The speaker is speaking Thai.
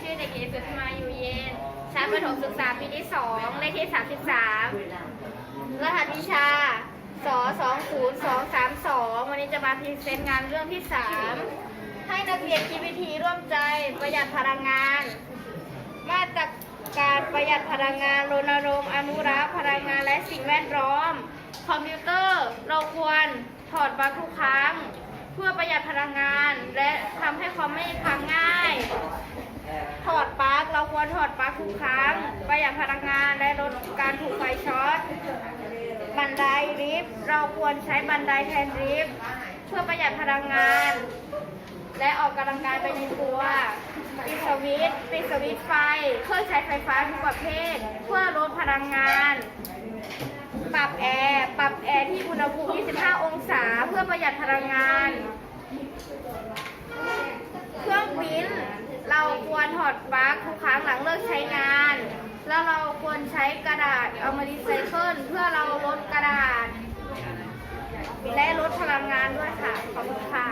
ชื่อเด็กหญิงสุธมาอยู่เย็น ชั้นประถมศึกษาปีที่ 2 เลขที่ 33 รหัสวิชาส .20232 วันนี้จะมาพรีเซนต์งานเรื่องที่ 3 ให้นักเรียนคิดวิธีร่วมใจประหยัดพลังงาน มาตรการประหยัดพลังงานรณรงค์อนุรักษ์พลังงานและสิ่งแวดล้อม คอมพิวเตอร์เราควรถอดปลั๊กทุกครั้ง เพื่อประหยัดพลังงาน และทำให้คอมไม่พังง่าย รถอดปลั๊กทุกครั้ง ประหยัดพลังงานและลดการถูกไฟช็อต บันไดลิฟต์เราควรใช้บันไดแทนลิฟต์เพื่อประหยัดพลังงาน และออกกำลังกายไปในตัวปิดสวิตช์ปิดสวิตช์ไฟ เครื่องใช้ไฟฟ้าทุกประเภท เพื่อลดพลังงาน ปรับแอร์ ปรับแอร์ที่อุณหภูมิ 25 องศา เพื่อประหยัดพลังงาน เครื่องปิ้นเราควรถอดปลั๊กทุกครั้งหลังเลิกใช้งาน แล้วเรา ควรใช้กระดาษเอามารีไซเคิลเพื่อเราลดกระดาษ และลดพลังงานด้วยค่ะ ขอบคุณค่ะ